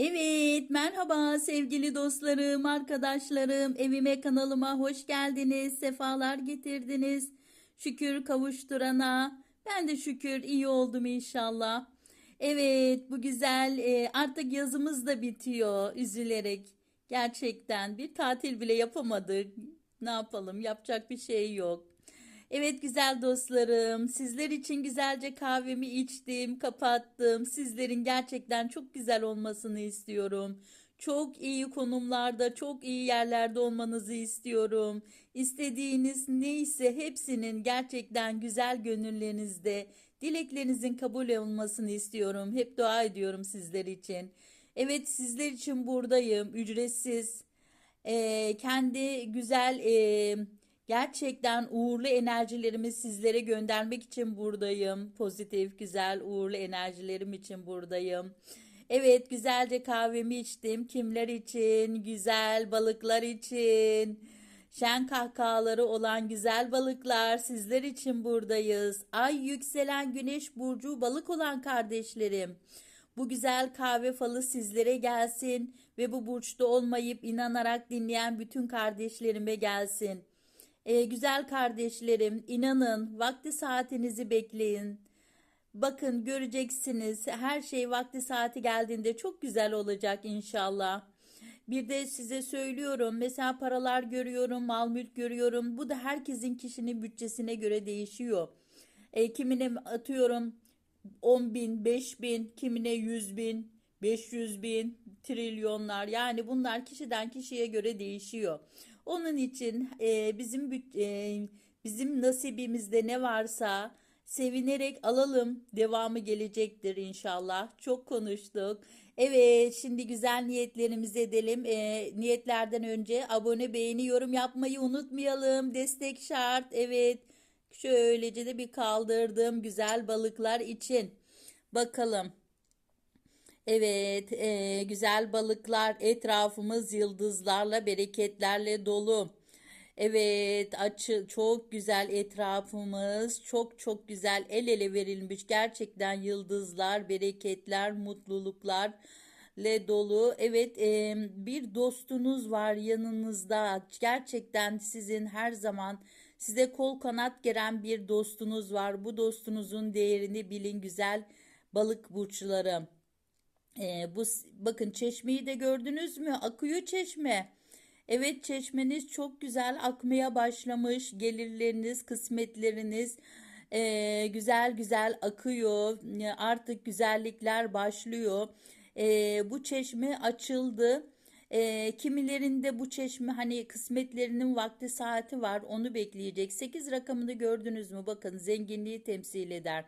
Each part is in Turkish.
Evet, merhaba sevgili dostlarım, arkadaşlarım. Evime kanalıma hoş geldiniz, sefalar getirdiniz. Şükür kavuşturana. Ben de şükür iyi oldum inşallah. Evet, bu güzel e, artık yazımız da bitiyor üzülerek. Gerçekten bir tatil bile yapamadık. Ne yapalım? Yapacak bir şey yok. Evet güzel dostlarım, sizler için güzelce kahvemi içtim, kapattım. Sizlerin gerçekten çok güzel olmasını istiyorum. Çok iyi konumlarda, çok iyi yerlerde olmanızı istiyorum. İstediğiniz neyse hepsinin gerçekten güzel gönüllerinizde, dileklerinizin kabul olmasını istiyorum. Hep dua ediyorum sizler için. Evet sizler için buradayım, ücretsiz. Ee, kendi güzel e, gerçekten uğurlu enerjilerimi sizlere göndermek için buradayım. Pozitif, güzel, uğurlu enerjilerim için buradayım. Evet, güzelce kahvemi içtim. Kimler için? Güzel balıklar için. Şen kahkahaları olan güzel balıklar sizler için buradayız. Ay yükselen güneş burcu balık olan kardeşlerim. Bu güzel kahve falı sizlere gelsin ve bu burçta olmayıp inanarak dinleyen bütün kardeşlerime gelsin. Ee, güzel kardeşlerim, inanın, vakti saatinizi bekleyin. Bakın göreceksiniz, her şey vakti saati geldiğinde çok güzel olacak inşallah. Bir de size söylüyorum, mesela paralar görüyorum, mal mülk görüyorum. Bu da herkesin kişinin bütçesine göre değişiyor. E, kimine atıyorum 10 bin, 5 bin, kimine 100 bin, 500 bin, trilyonlar. Yani bunlar kişiden kişiye göre değişiyor. Onun için e, bizim e, bizim nasibimizde ne varsa sevinerek alalım. Devamı gelecektir inşallah. Çok konuştuk. Evet, şimdi güzel niyetlerimizi edelim. E, niyetlerden önce abone, beğeni, yorum yapmayı unutmayalım. Destek şart. Evet. Şöylece de bir kaldırdım güzel balıklar için. Bakalım. Evet, e, güzel balıklar, etrafımız yıldızlarla, bereketlerle dolu. Evet, açı çok güzel etrafımız, çok çok güzel el ele verilmiş. Gerçekten yıldızlar, bereketler, mutluluklar le dolu. Evet, e, bir dostunuz var yanınızda. Gerçekten sizin her zaman size kol kanat geren bir dostunuz var. Bu dostunuzun değerini bilin güzel balık burçları. Ee, bu bakın çeşmeyi de gördünüz mü? Akıyor çeşme. Evet çeşmeniz çok güzel akmaya başlamış. Gelirleriniz, kısmetleriniz e, güzel güzel akıyor. E, Artık güzellikler başlıyor. E, bu çeşme açıldı. E, kimilerinde bu çeşme hani kısmetlerinin vakti saati var onu bekleyecek. 8 rakamını gördünüz mü? Bakın zenginliği temsil eder.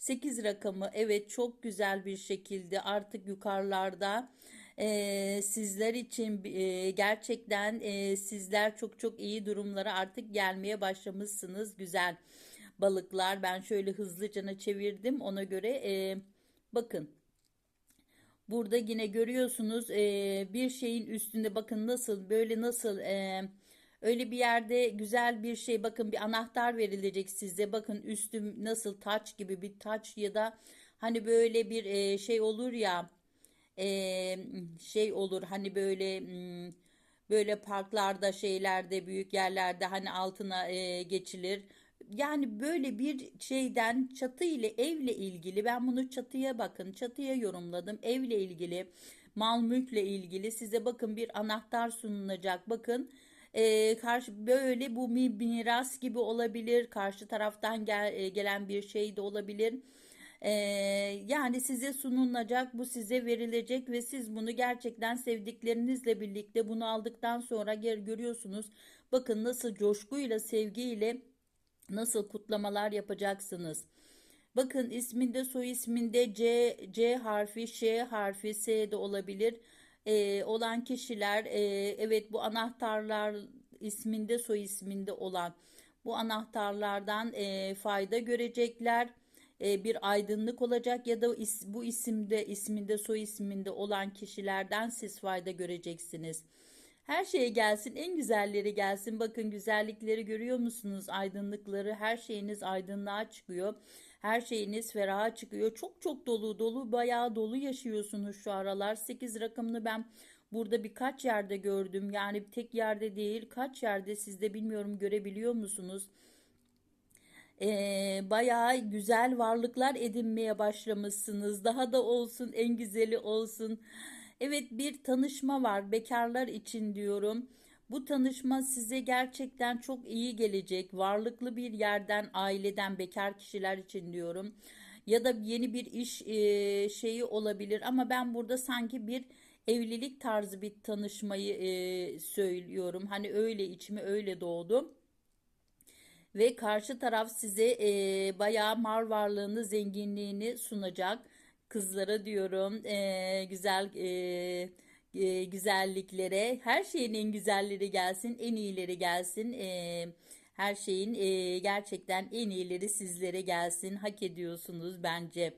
8 rakamı evet çok güzel bir şekilde artık yukarılarda e, sizler için e, gerçekten e, sizler çok çok iyi durumlara artık gelmeye başlamışsınız. Güzel balıklar ben şöyle hızlıca çevirdim ona göre e, bakın. Burada yine görüyorsunuz e, bir şeyin üstünde bakın nasıl böyle nasıl e, öyle bir yerde güzel bir şey bakın bir anahtar verilecek size. Bakın üstüm nasıl taç gibi bir taç ya da hani böyle bir e, şey olur ya e, şey olur. Hani böyle hmm, böyle parklarda şeylerde büyük yerlerde hani altına e, geçilir. Yani böyle bir şeyden çatı ile evle ilgili ben bunu çatıya bakın çatıya yorumladım. Evle ilgili mal mülkle ilgili size bakın bir anahtar sunulacak. Bakın e, karşı böyle bu miras gibi olabilir karşı taraftan gel, e, gelen bir şey de olabilir ee, yani size sunulacak, bu size verilecek ve siz bunu gerçekten sevdiklerinizle birlikte bunu aldıktan sonra görüyorsunuz. Bakın nasıl coşkuyla, sevgiyle nasıl kutlamalar yapacaksınız. Bakın isminde, soy isminde C, C harfi, Ş harfi, S de olabilir. Ee, olan kişiler, e, evet bu anahtarlar isminde, soy isminde olan bu anahtarlardan e, fayda görecekler e, bir aydınlık olacak ya da bu isimde isminde soy isminde olan kişilerden siz fayda göreceksiniz. Her şey gelsin, en güzelleri gelsin. Bakın güzellikleri görüyor musunuz? Aydınlıkları, her şeyiniz aydınlığa çıkıyor. Her şeyiniz feraha çıkıyor. Çok çok dolu dolu bayağı dolu yaşıyorsunuz şu aralar. 8 rakamını ben burada birkaç yerde gördüm. Yani tek yerde değil kaç yerde siz de bilmiyorum görebiliyor musunuz? Ee, bayağı güzel varlıklar edinmeye başlamışsınız. Daha da olsun, en güzeli olsun. Evet, bir tanışma var bekarlar için diyorum. Bu tanışma size gerçekten çok iyi gelecek. Varlıklı bir yerden, aileden, bekar kişiler için diyorum. Ya da yeni bir iş e, şeyi olabilir ama ben burada sanki bir evlilik tarzı bir tanışmayı e, söylüyorum. Hani öyle içime öyle doğdu. Ve karşı taraf size e, bayağı mal varlığını, zenginliğini sunacak. Kızlara diyorum güzel e, e, güzelliklere, her şeyin en güzelleri gelsin, en iyileri gelsin. E, her şeyin e, gerçekten en iyileri sizlere gelsin. Hak ediyorsunuz bence.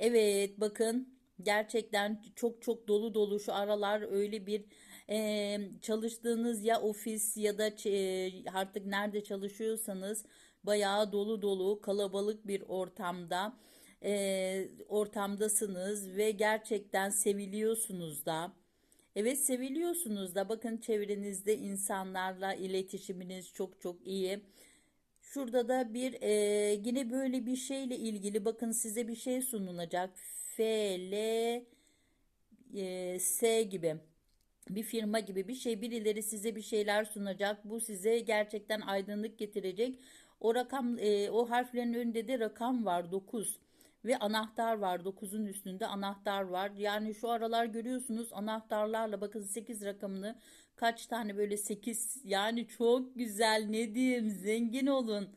Evet bakın gerçekten çok çok dolu dolu şu aralar öyle bir e, çalıştığınız ya ofis ya da e, artık nerede çalışıyorsanız bayağı dolu dolu kalabalık bir ortamda e, ortamdasınız ve gerçekten seviliyorsunuz da. Evet seviliyorsunuz da bakın çevrenizde insanlarla iletişiminiz çok çok iyi. Şurada da bir e, yine böyle bir şeyle ilgili bakın size bir şey sunulacak. F, L, e, S gibi bir firma gibi bir şey birileri size bir şeyler sunacak. Bu size gerçekten aydınlık getirecek. O rakam e, o harflerin önünde de rakam var 9 ve anahtar var 9'un üstünde anahtar var. Yani şu aralar görüyorsunuz anahtarlarla bakın 8 rakamını kaç tane böyle 8 yani çok güzel ne diyeyim zengin olun.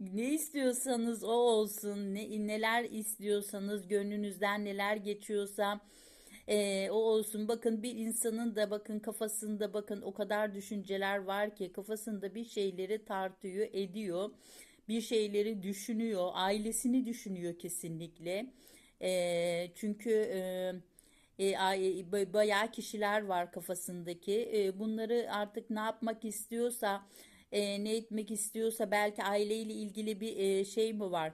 Ne istiyorsanız o olsun. Ne, neler istiyorsanız gönlünüzden neler geçiyorsa ee, o olsun. Bakın bir insanın da bakın kafasında bakın o kadar düşünceler var ki kafasında bir şeyleri tartıyor, ediyor. Bir şeyleri düşünüyor, ailesini düşünüyor kesinlikle. Ee, çünkü e, e, ay- ba- bayağı kişiler var kafasındaki. E, bunları artık ne yapmak istiyorsa, e, ne etmek istiyorsa belki aileyle ilgili bir e, şey mi var?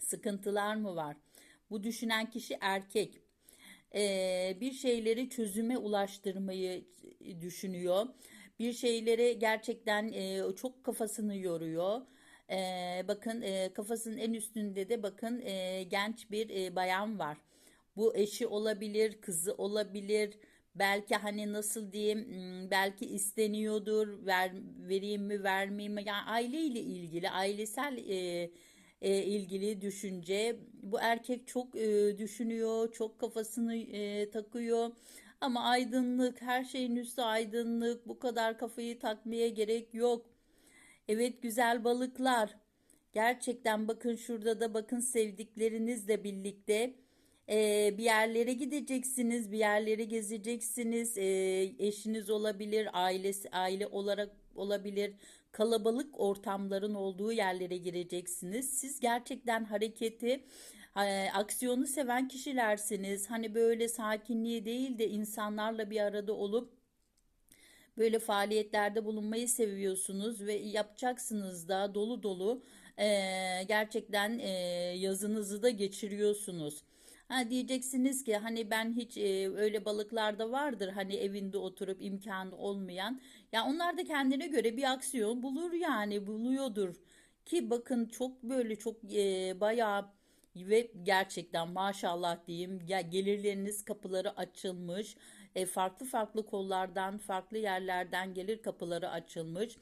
Sıkıntılar mı var? Bu düşünen kişi erkek e, bir şeyleri çözüme ulaştırmayı düşünüyor. Bir şeyleri gerçekten e, çok kafasını yoruyor. E, bakın e, kafasının en üstünde de bakın e, genç bir e, bayan var. Bu eşi olabilir, kızı olabilir. Belki hani nasıl diyeyim, belki isteniyordur, ver, vereyim mi, vermeyeyim mi? Yani aileyle ilgili, ailesel e, e, ilgili düşünce. Bu erkek çok e, düşünüyor, çok kafasını e, takıyor. Ama aydınlık, her şeyin üstü aydınlık. Bu kadar kafayı takmaya gerek yok. Evet güzel balıklar. Gerçekten bakın şurada da bakın sevdiklerinizle birlikte e, bir yerlere gideceksiniz, bir yerlere gezeceksiniz. E, eşiniz olabilir, ailesi aile olarak olabilir. Kalabalık ortamların olduğu yerlere gireceksiniz. Siz gerçekten hareketi, e, aksiyonu seven kişilersiniz. Hani böyle sakinliği değil de insanlarla bir arada olup böyle faaliyetlerde bulunmayı seviyorsunuz ve yapacaksınız da dolu dolu e, gerçekten e, yazınızı da geçiriyorsunuz. Ha diyeceksiniz ki hani ben hiç e, öyle balıklarda vardır hani evinde oturup imkanı olmayan. Ya onlar da kendine göre bir aksiyon bulur yani buluyordur. Ki bakın çok böyle çok e, bayağı ve gerçekten maşallah diyeyim ya gelirleriniz kapıları açılmış. E, farklı farklı kollardan, farklı yerlerden gelir kapıları açılmış.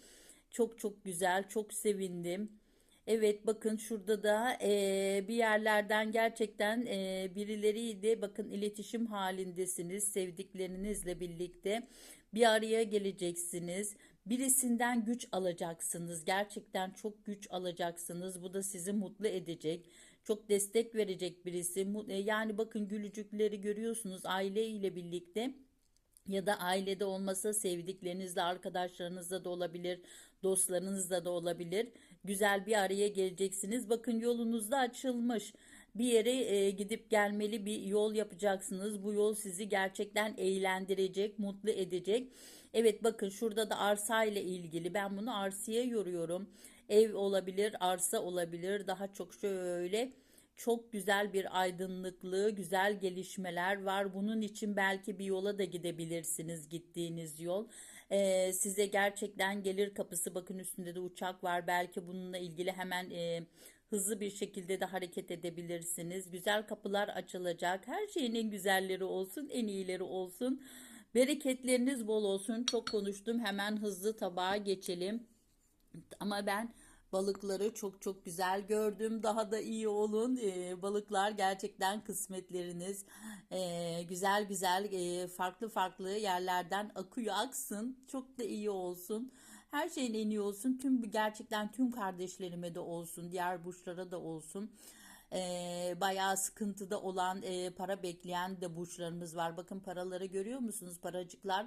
Çok çok güzel, çok sevindim. Evet bakın şurada da e, bir yerlerden gerçekten e, birileriyle bakın iletişim halindesiniz sevdiklerinizle birlikte bir araya geleceksiniz. Birisinden güç alacaksınız. Gerçekten çok güç alacaksınız. Bu da sizi mutlu edecek. Çok destek verecek birisi. E, Yani bakın gülücükleri görüyorsunuz aile ile birlikte ya da ailede olmasa sevdiklerinizle, arkadaşlarınızla da olabilir, dostlarınızla da olabilir. Güzel bir araya geleceksiniz. Bakın yolunuz da açılmış. Bir yere e, gidip gelmeli bir yol yapacaksınız. Bu yol sizi gerçekten eğlendirecek, mutlu edecek. Evet bakın şurada da arsa ile ilgili ben bunu arsaya yoruyorum. Ev olabilir, arsa olabilir. Daha çok şöyle çok güzel bir aydınlıklığı, güzel gelişmeler var. Bunun için belki bir yola da gidebilirsiniz gittiğiniz yol. Ee, size gerçekten gelir kapısı bakın üstünde de uçak var. Belki bununla ilgili hemen e, hızlı bir şekilde de hareket edebilirsiniz. Güzel kapılar açılacak. Her şeyin en güzelleri olsun, en iyileri olsun. Bereketleriniz bol olsun. Çok konuştum. Hemen hızlı tabağa geçelim. Ama ben balıkları çok çok güzel gördüm. Daha da iyi olun. Ee, balıklar gerçekten kısmetleriniz. Ee, güzel güzel e, farklı farklı yerlerden akıyor aksın. Çok da iyi olsun. Her şeyin en iyi olsun. Tüm gerçekten tüm kardeşlerime de olsun. Diğer burçlara da olsun. Ee, bayağı sıkıntıda olan e, para bekleyen de burçlarımız var. Bakın paraları görüyor musunuz? Paracıklar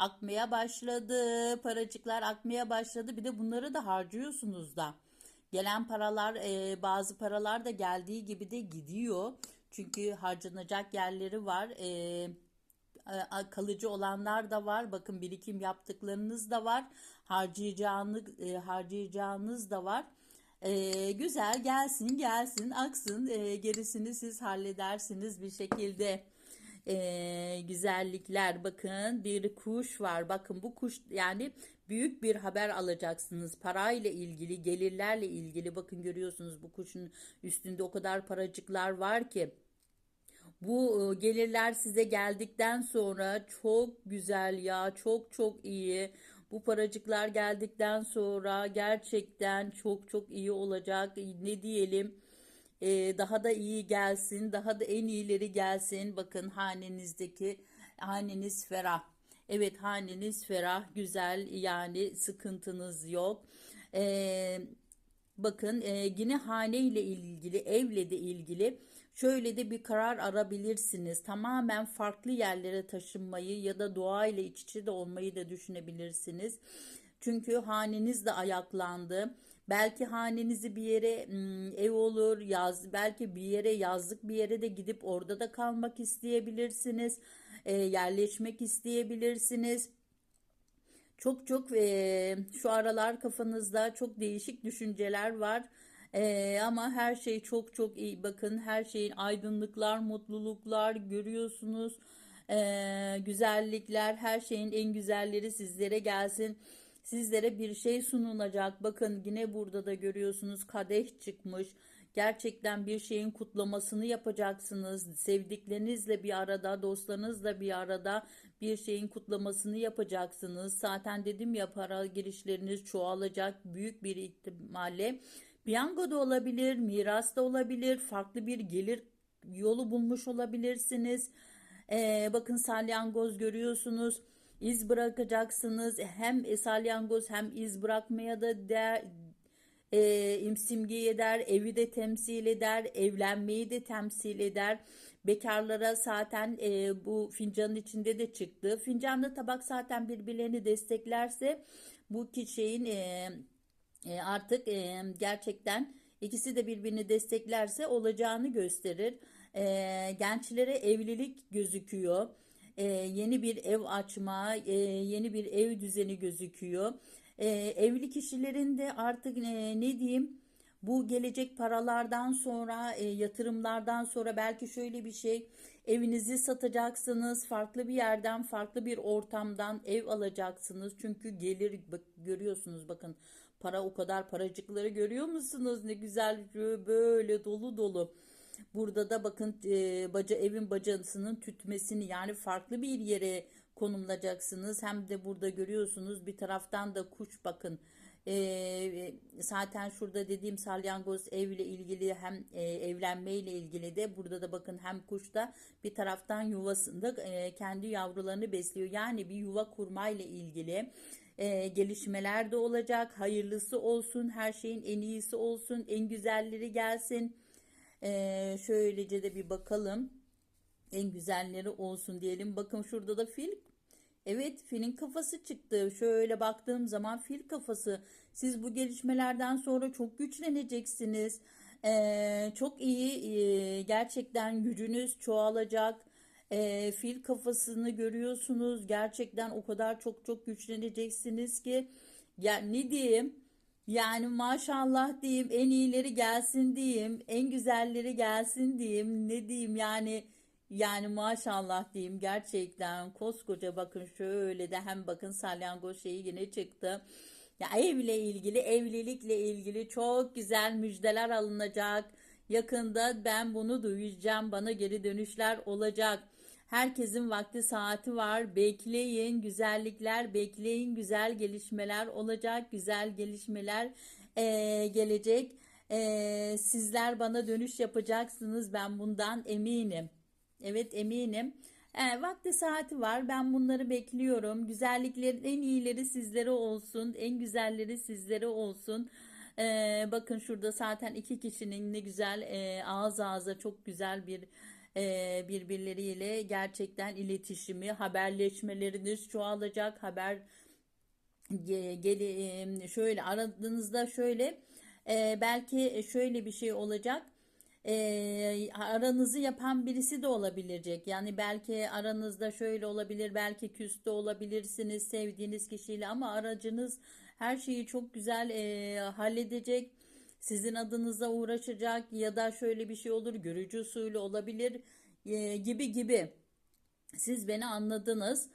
akmaya başladı. Paracıklar akmaya başladı. Bir de bunları da harcıyorsunuz da. Gelen paralar e, bazı paralar da geldiği gibi de gidiyor. Çünkü harcanacak yerleri var. E, kalıcı olanlar da var. Bakın birikim yaptıklarınız da var. Harcayacağınız, e, harcayacağınız da var. E, güzel gelsin gelsin aksın e, gerisini siz halledersiniz bir şekilde. E, güzellikler bakın bir kuş var bakın bu kuş yani büyük bir haber alacaksınız parayla ilgili gelirlerle ilgili bakın görüyorsunuz bu kuşun üstünde o kadar paracıklar var ki bu e, gelirler size geldikten sonra çok güzel ya çok çok iyi. Bu paracıklar geldikten sonra gerçekten çok çok iyi olacak. Ne diyelim? Ee, daha da iyi gelsin, daha da en iyileri gelsin. Bakın hanenizdeki haneniz ferah. Evet haneniz ferah, güzel yani sıkıntınız yok. Ee, bakın e, yine hane ile ilgili, evle de ilgili Şöyle de bir karar arabilirsiniz. Tamamen farklı yerlere taşınmayı ya da doğayla iç içe de olmayı da düşünebilirsiniz. Çünkü haneniz de ayaklandı. Belki hanenizi bir yere ev olur, yaz belki bir yere yazlık bir yere de gidip orada da kalmak isteyebilirsiniz. E, yerleşmek isteyebilirsiniz. Çok çok e, şu aralar kafanızda çok değişik düşünceler var. Ee, ama her şey çok çok iyi. Bakın her şeyin aydınlıklar, mutluluklar görüyorsunuz. Ee, güzellikler, her şeyin en güzelleri sizlere gelsin. Sizlere bir şey sunulacak. Bakın yine burada da görüyorsunuz kadeh çıkmış. Gerçekten bir şeyin kutlamasını yapacaksınız. Sevdiklerinizle bir arada, dostlarınızla bir arada bir şeyin kutlamasını yapacaksınız. Zaten dedim ya para girişleriniz çoğalacak büyük bir ihtimalle. Piyango da olabilir, miras da olabilir, farklı bir gelir yolu bulmuş olabilirsiniz. Ee, bakın salyangoz görüyorsunuz. İz bırakacaksınız. Hem salyangoz hem iz bırakmaya da der, e, simge eder, evi de temsil eder, evlenmeyi de temsil eder. Bekarlara zaten e, bu fincanın içinde de çıktı. Fincanlı tabak zaten birbirlerini desteklerse bu kişinin e, e, artık e, gerçekten ikisi de birbirini desteklerse olacağını gösterir. E, gençlere evlilik gözüküyor. E, yeni bir ev açma, e, yeni bir ev düzeni gözüküyor. E, evli kişilerin de artık e, ne diyeyim bu gelecek paralardan sonra e, yatırımlardan sonra belki şöyle bir şey evinizi satacaksınız farklı bir yerden farklı bir ortamdan ev alacaksınız çünkü gelir bak, görüyorsunuz bakın Para o kadar paracıkları görüyor musunuz? Ne güzel böyle dolu dolu. Burada da bakın e, baca evin bacasının tütmesini yani farklı bir yere konumlayacaksınız. Hem de burada görüyorsunuz bir taraftan da kuş bakın. E, zaten şurada dediğim salyangoz evle ilgili hem e, evlenmeyle ilgili de burada da bakın hem kuş da bir taraftan yuvasında e, kendi yavrularını besliyor. Yani bir yuva kurmayla ilgili e, gelişmeler de olacak. Hayırlısı olsun, her şeyin en iyisi olsun, en güzelleri gelsin. E, şöylece de bir bakalım. En güzelleri olsun diyelim. Bakın şurada da fil. Evet filin kafası çıktı. Şöyle baktığım zaman fil kafası. Siz bu gelişmelerden sonra çok güçleneceksiniz. Ee, çok iyi e, gerçekten gücünüz çoğalacak e, fil kafasını görüyorsunuz. Gerçekten o kadar çok çok güçleneceksiniz ki ya ne diyeyim Yani maşallah diyeyim, en iyileri gelsin diyeyim, en güzelleri gelsin diyeyim, ne diyeyim yani yani maşallah diyeyim gerçekten koskoca bakın şöyle de hem bakın salyangoz şeyi yine çıktı. Ya evle ilgili, evlilikle ilgili çok güzel müjdeler alınacak. Yakında ben bunu duyacağım, bana geri dönüşler olacak. Herkesin vakti saati var. Bekleyin, güzellikler bekleyin, güzel gelişmeler olacak, güzel gelişmeler eee, gelecek. Eee, sizler bana dönüş yapacaksınız. Ben bundan eminim. Evet eminim. E, vakti saati var. Ben bunları bekliyorum. Güzelliklerin en iyileri sizlere olsun. En güzelleri sizlere olsun. E, bakın şurada zaten iki kişinin ne güzel e, ağız ağza çok güzel bir birbirleriyle gerçekten iletişimi, haberleşmeleriniz çoğalacak. Haber ge- gele- şöyle aradığınızda şöyle belki şöyle bir şey olacak. E, aranızı yapan birisi de olabilecek. Yani belki aranızda şöyle olabilir, belki küste olabilirsiniz sevdiğiniz kişiyle ama aracınız her şeyi çok güzel e, halledecek. Sizin adınıza uğraşacak ya da şöyle bir şey olur, görücü usulü olabilir e, gibi gibi. Siz beni anladınız.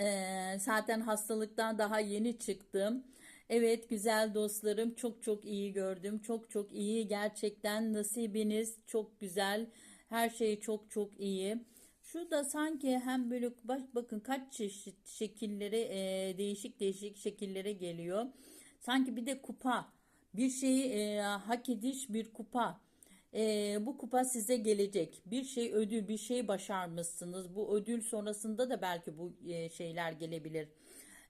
Ee, zaten hastalıktan daha yeni çıktım. Evet güzel dostlarım çok çok iyi gördüm. Çok çok iyi gerçekten nasibiniz çok güzel. Her şey çok çok iyi. Şurada sanki hem böyle bak, bakın kaç çeşit şekillere e, değişik değişik şekillere geliyor. Sanki bir de kupa bir şeyi e, hak ediş bir kupa. Ee, bu kupa size gelecek. Bir şey ödül, bir şey başarmışsınız. Bu ödül sonrasında da belki bu e, şeyler gelebilir.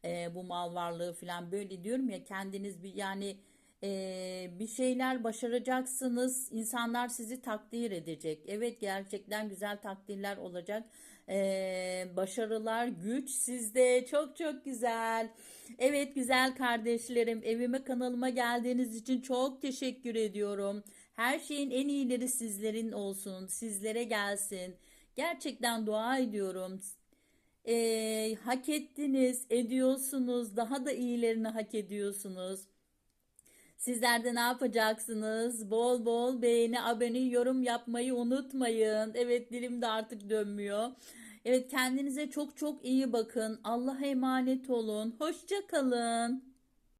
Ee, bu mal varlığı falan böyle diyorum ya kendiniz bir yani e, bir şeyler başaracaksınız. İnsanlar sizi takdir edecek. Evet gerçekten güzel takdirler olacak. Ee, başarılar, güç sizde. Çok çok güzel. Evet güzel kardeşlerim evime kanalıma geldiğiniz için çok teşekkür ediyorum. Her şeyin en iyileri sizlerin olsun, sizlere gelsin. Gerçekten dua ediyorum. Ee, hak ettiniz, ediyorsunuz, daha da iyilerini hak ediyorsunuz. Sizler de ne yapacaksınız? Bol bol beğeni, abone, yorum yapmayı unutmayın. Evet dilim de artık dönmüyor. Evet kendinize çok çok iyi bakın. Allah'a emanet olun. Hoşça kalın.